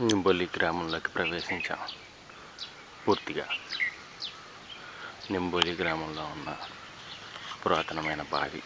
నింబొల్లి గ్రామంలోకి ప్రవేశించాం. పూర్తిగా నింబొలి గ్రామంలో ఉన్న పురాతనమైన బావి.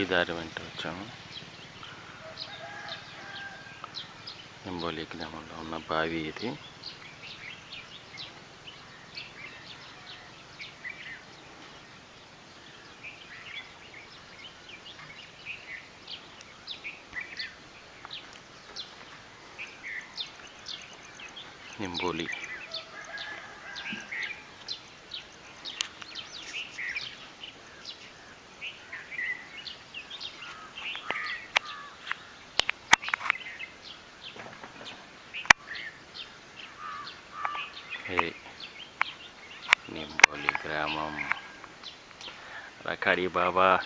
ఈ దారి వెంట వచ్చాము. నింబోలి గ్రామంలో ఉన్న బావి ఇది నింబోలి ఇది నింబోలి గ్రామం రకాడి బాబా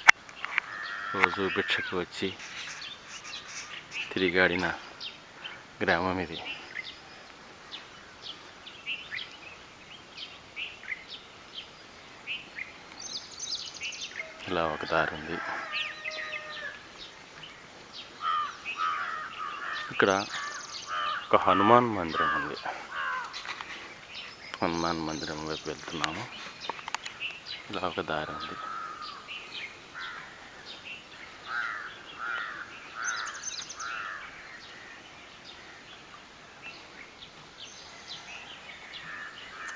రోజు భిక్షకు వచ్చి. తిరిగాడిన గ్రామం ఇది. ఇలా ఒక దారి ఉంది. ఇక్కడ ఒక హనుమాన్ మందిరం ఉంది. హనుమాన్ మందిరం వైపు వెళ్తున్నాము. ఇలా ఒక దారి ఉంది.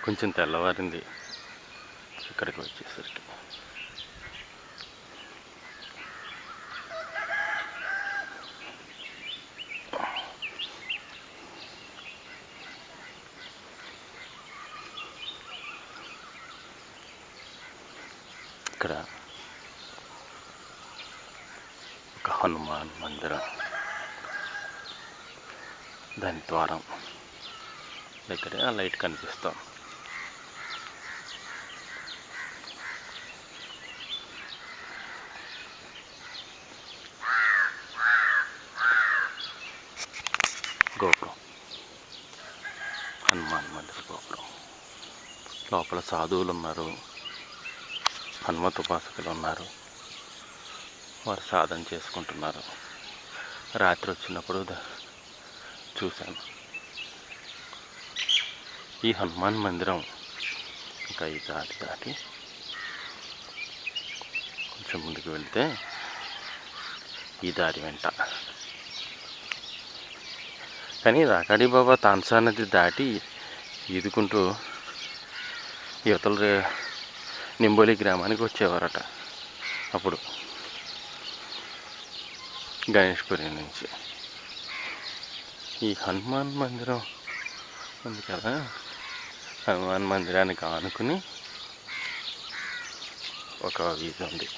కొంచెం తెల్లవారింది. ఇక్కడికి వచ్చేసరికి. ఇక్కడ ఒక హనుమాన్ మందిరం. దాని ద్వారం. దగ్గరే ఆ లైట్ కనిపిస్తాం. గోపురం. హనుమాన్ మందిర గోపురం. లోపల సాధువులు ఉన్నారు. హనుమత్ ఉపాసకులు ఉన్నారు. వారు సాధన చేసుకుంటున్నారు. రాత్రి వచ్చినప్పుడు చూశాను. ఈ హనుమాన్ మందిరం ఇంకా ఈ దాటి దాటి కొంచెం ముందుకు వెళ్తే ఈ దారి వెంట కానీ రాకాడి బాబా తాన్సా నది దాటి ఈదుకుంటూ యువతల నింబోలి గ్రామానికి వచ్చేవారట అప్పుడు. గణేష్పురి నుంచి. ఈ హనుమాన్ మందిరం ఉంది కదా? హనుమాన్ మందిరానికి ఆనుకుని ఒక వీధి ఉంది.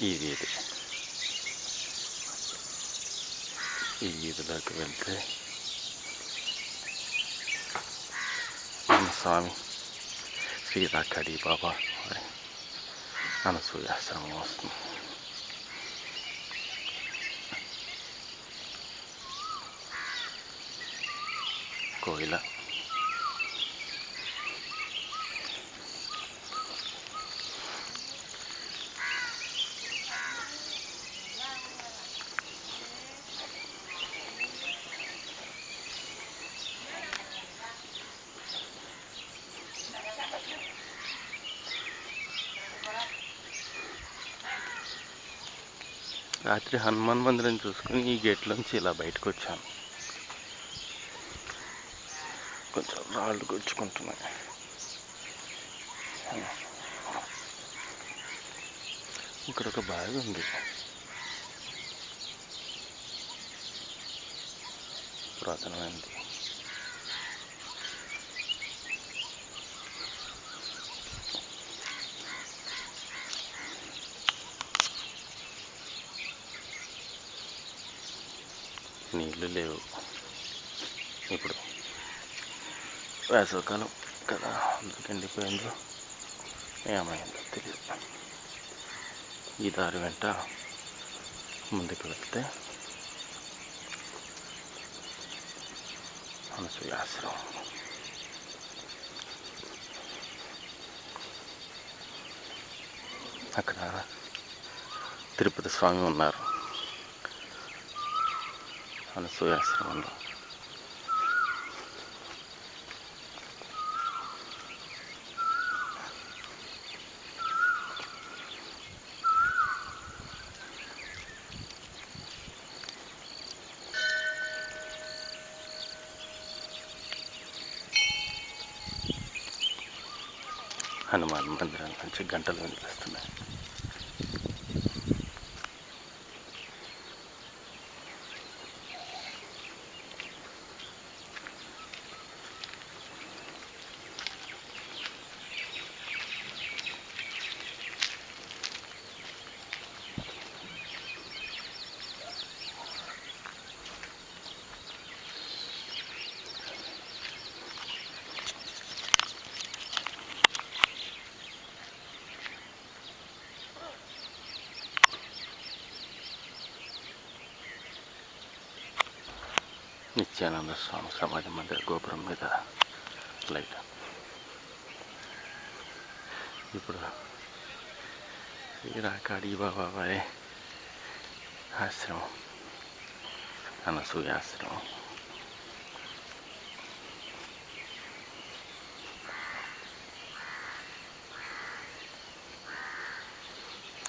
ఈ వీధి. ఈ వీధిలోకి వెళ్తే మన స్వామి శ్రీరాకడి బాబా వారి అనసూయాశ్రమం వస్తుంది కోయిల రాత్రి హనుమాన్ మందిరం చూసుకుని ఈ గేట్లోంచి ఇలా బయటకు వచ్చాను కొంచెం రాళ్ళు గుచ్చుకుంటున్నాయి. ఇక్కడ ఒక బావి ఉంది. పురాతనమైనది నీళ్ళు లేవు. ఇప్పుడు వేసవకాలం కదా అందుకు ఎండిపోయిందో. ఏమైందో తెలియదు. ఈ దారి వెంట ముందుకు వెళ్తే అనసూయాశ్రమం అక్కడ తిరుపతి స్వామి ఉన్నారు. అనసూయాశ్రమంలో హనుమాన్ మందిరం నుంచి గంటలు వినిపిస్తున్నాయి నిత్యానంద స్వామి సమాజ మందిర గోపురం మీద లైట్. ఇప్పుడు రాకాడి బాబాబాయ్ ఆశ్రమం అనసూయ ఆశ్రమం.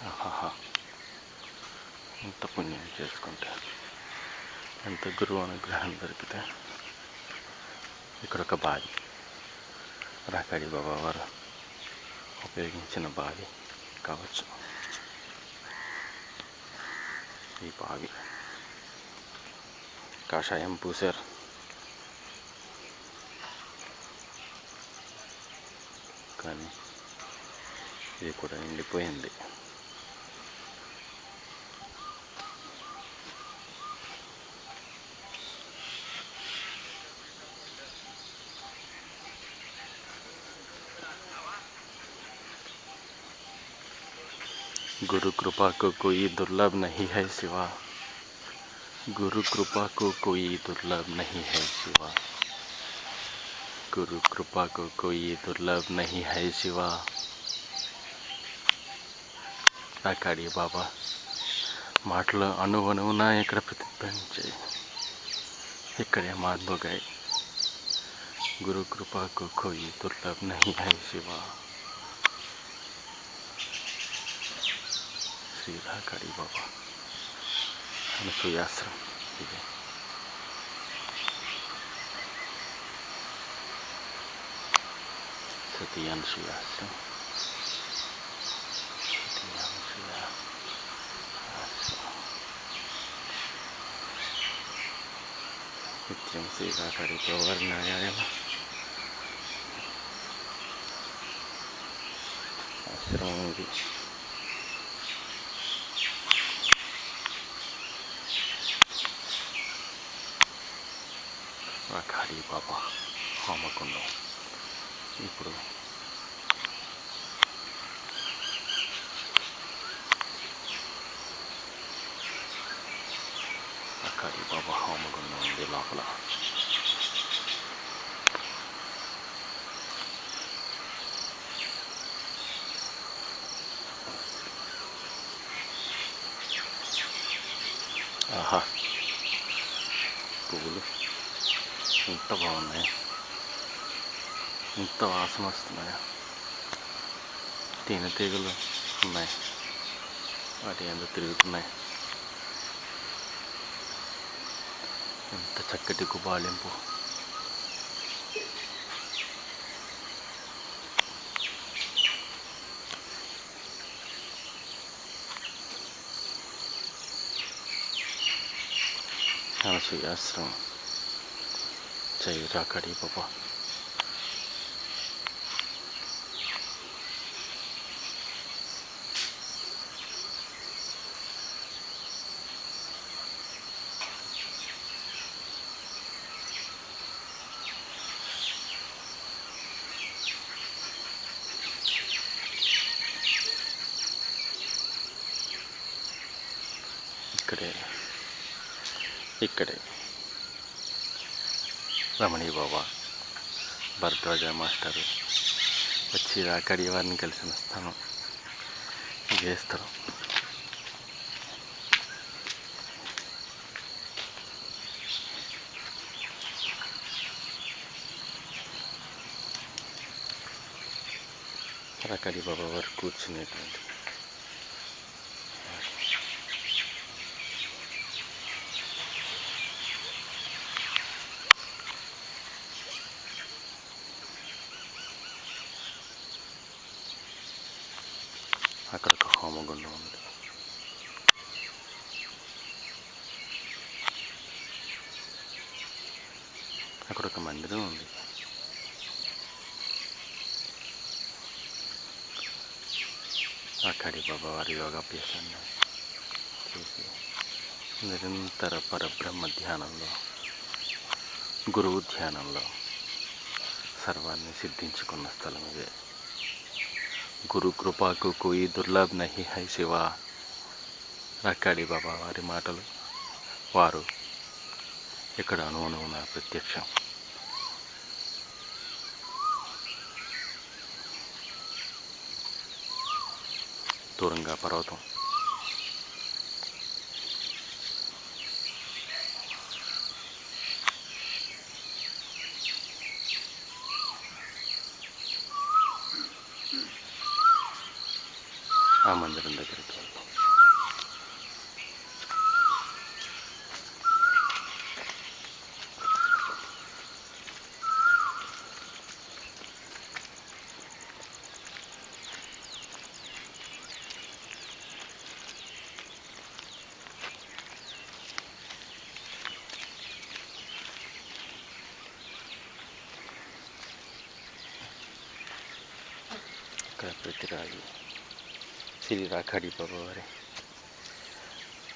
ఆహాహా. ఎంత పుణ్యం చేసుకుంటే ఎంత గురువు అనుగ్రహం దొరికితే ఇక్కడ ఒక బావి. రాకాడి బాబా వారు ఉపయోగించిన బావి కావచ్చు. ఈ బావి కాషాయం పూసారు కానీ ఇది కూడా ఎండిపోయింది गुरु कृपा को कोई दुर्लभ नहीं है सिवा गुरु कृपा को कोई दुर्लभ नहीं है सिवा गुरु कृपा को कोई दुर्लभ नहीं है सिवा అకాడి బాబా మాటలు అణువణువున ఇక్కడ ప్రతిధ్వనించాయి ఇక్కడే మాధోగాయి గురు కృపకు కోయి దుర్లభ్ నహి హై శివా శ్రీరాకాడి బాబా అనసూయాశ్రం ఇది సతీ అనసూయాశ్రం సతీ అనసూయ ఆశ్రమం. నిత్యం శ్రీరాకాడి ప్రవర్ణాయామ ఆశ్రమం ఇది రాకాడి బాబా హోమకుండం ఇప్పుడు రాకాడి బాబా హోమకుండం ఉంది లోపల. ఆహా. పువ్వులు. ఎంత బాగున్నాయి. ఎంత వాసన వస్తున్నాయా. తేనెటీగలు ఉన్నాయి. వాటి ఎంత తిరుగుతున్నాయి. ఎంత చక్కటి గుబాలింపు. అనసూయాశ్రమం చైరాకడి బాబా. ఇక్కడే. ఇక్కడే. రమణీ బాబా భరద్వాజ మాస్టర్ వచ్చి అక్కడి వారిని కలిసి ఇదే చేస్తారు రకడి బాబా వారు కూర్చునేటువంటి అక్కడ ఒక హోమగుండం ఉంది అక్కడ ఒక మందిరం ఉంది అక్కడి బాబావారి యోగాభ్యాసాన్ని చూసి నిరంతర పరబ్రహ్మ ధ్యానంలో గురువు ధ్యానంలో సర్వాన్ని సిద్ధించుకున్న స్థలం ఇదే గురు కృపాకు కోయి దుర్లభ్ నహి హై శివ రక్కాడి బాబా వారి మాటలు వారు ఇక్కడ అనువున ప్రత్యక్షం దూరంగా పర్వతం ఇక్కడ ప్రతిరాజు శ్రీ రాఖాడి బాబా వారి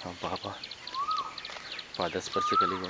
ఆ బాబా పాదస్పర్శ కలిగి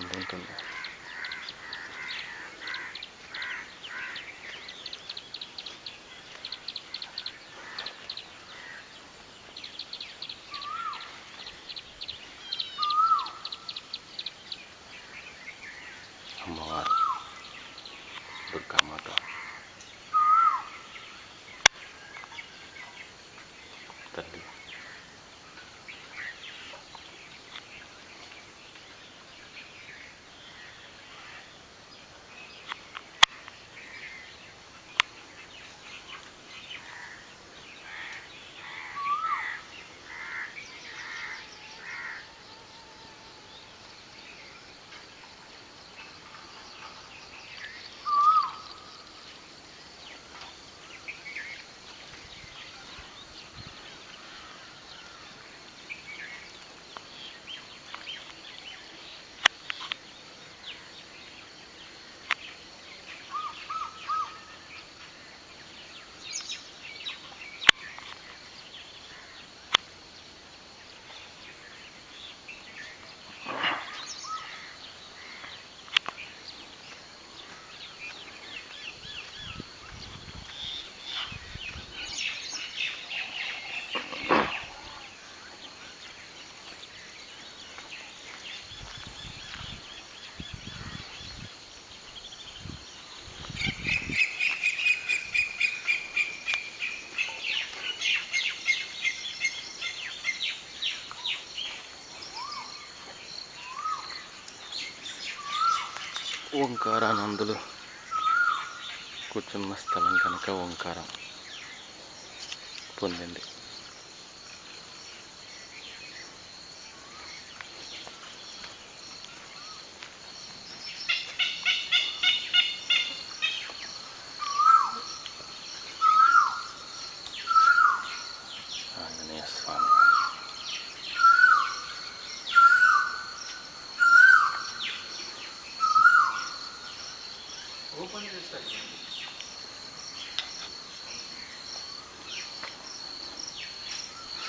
ఓంకారానందులు కూర్చున్న స్థలం కనుక ఓంకారం పొందింది.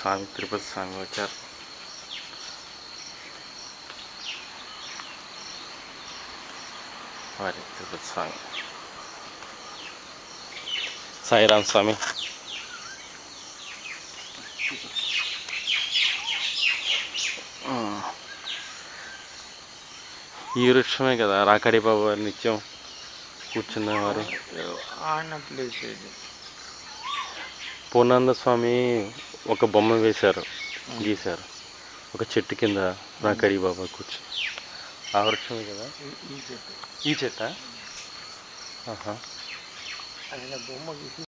స్వామి తిరుపతి స్వామి వచ్చారు వారి తిరుపతి స్వామి సాయిరామ్ స్వామి ఈ వృక్షమే కదా రాకడి బాబు వారి నిత్యం కూర్చున్నవారు ఆయన ప్లేస్ పూర్ణానంద స్వామి ఒక బొమ్మ వేశారు గీశారు. ఒక చెట్టు కింద నాకడి బాబా కూర్చు. ఆ వృక్షమే కదా? ఈ- చెట్టు. ఈ చెట్ట? బొమ్మ గీసి